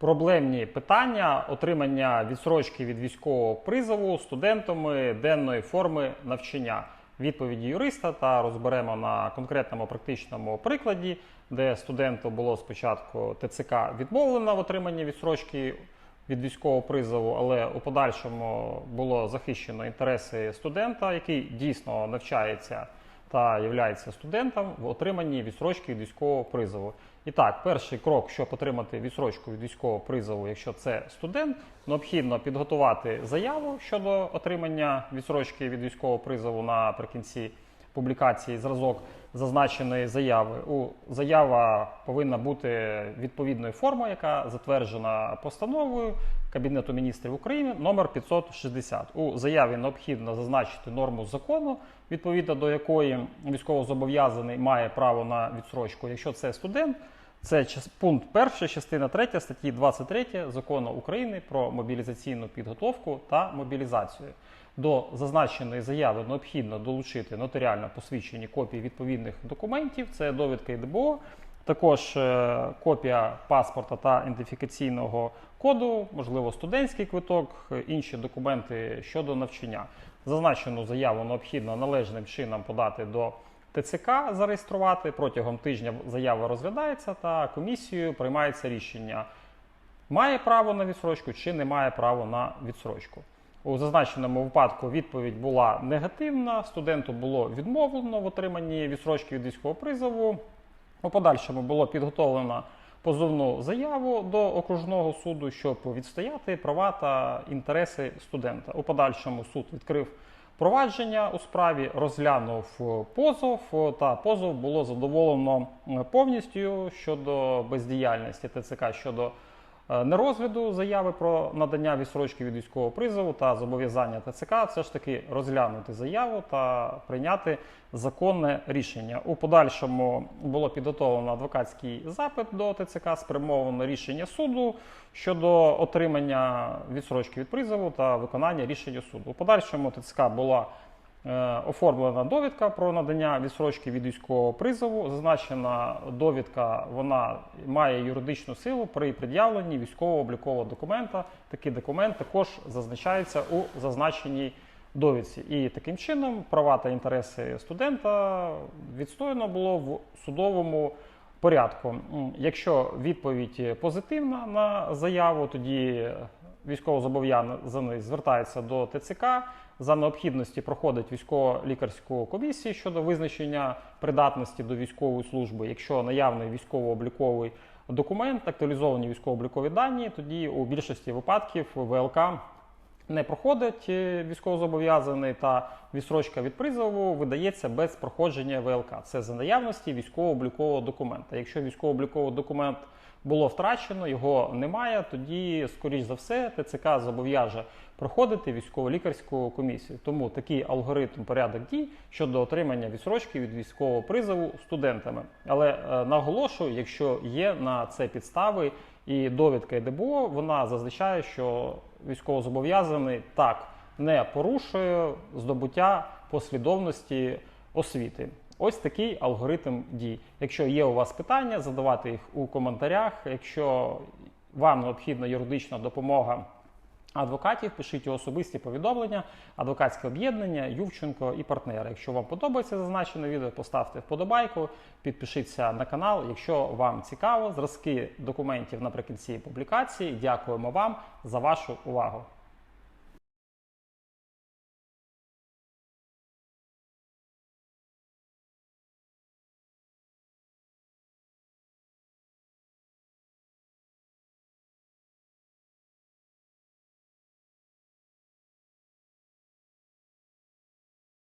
проблемні питання отримання відсрочки від військового призову студентами денної форми навчання. Відповіді юриста та розберемо на конкретному практичному прикладі, де студенту було спочатку ТЦК відмовлено в отриманні відсрочки від військового призову, але у подальшому було захищено інтереси студента, який дійсно навчається та є студентом в отриманні відсрочки від військового призову. І так, перший крок, щоб отримати відсрочку від військового призову, якщо це студент, необхідно підготувати заяву щодо отримання відсрочки від військового призову наприкінці публікації зразок зазначеної заяви. У заява повинна бути відповідної форми, яка затверджена постановою Кабінету міністрів України номер 560. У заяві необхідно зазначити норму закону, відповідно до якої військовозобов'язаний має право на відсрочку. Якщо це студент, це пункт 1, частина 3 статті 23 закону України про мобілізаційну підготовку та мобілізацію. До зазначеної заяви необхідно долучити нотаріально посвідчені копії відповідних документів. Це довідка ІДБО, також е, копія паспорта та ідентифікаційного коду, можливо, студентський квиток, е, інші документи щодо навчання. Зазначену заяву необхідно належним чином подати до ТЦК, зареєструвати. Протягом тижня заява розглядається та комісією приймається рішення, має право на відсрочку чи не має право на відсрочку. У зазначеному випадку відповідь була негативна. Студенту було відмовлено в отриманні відсрочки від військового призову. У подальшому було підготовлено позовну заяву до окружного суду, щоб відстояти права та інтереси студента. У подальшому суд відкрив провадження у справі, розглянув позов, та позов було задоволено е, повністю щодо бездіяльності ТЦК щодо е, нерозгляду заяви про надання відсрочки від військового призову та зобов'язання ТЦК все ж таки розглянути заяву та прийняти законне рішення. У подальшому було підготовлено адвокатський запит до ТЦК, спрямовано рішення суду щодо отримання відсрочки від призову та виконання рішення суду. У подальшому ТЦК була оформлена довідка про надання відсрочки від військового призову. Зазначена довідка вона має юридичну силу при пред'явленні військово-облікового документа. Такий документ також зазначається у зазначеній довідці. І таким чином права та інтереси студента відстояно було в судовому порядку. Якщо відповідь позитивна на заяву, тоді військовозобов'язаний звертається до ТЦК за необхідності проходить військово-лікарську комісію щодо визначення придатності до військової служби. Якщо наявний військово-обліковий документ, актуалізовані військово-облікові дані, тоді у більшості випадків ВЛК не проходить е, військовозобов'язаний та відсрочка від призову видається без проходження ВЛК. Це за наявності військово-облікового документа. Якщо військово-обліковий документ було втрачено, його немає, тоді, скоріш за все, ТЦК зобов'яже проходити військово-лікарську комісію. Тому такий алгоритм порядок дій щодо отримання відсрочки від військового призову студентами. Але е, наголошую, якщо є на це підстави і довідка ДБО вона зазначає, що військовозобов'язаний так не порушує здобуття послідовності освіти. Ось такий алгоритм дій. Якщо є у вас питання, задавайте їх у коментарях. Якщо вам необхідна юридична допомога адвокатів, пишіть особисті повідомлення, адвокатське об'єднання, Ювченко і партнери. Якщо вам подобається зазначене відео, поставте вподобайку, підпишіться на канал. Якщо вам цікаво, зразки документів наприкінці публікації. Дякуємо вам за вашу увагу.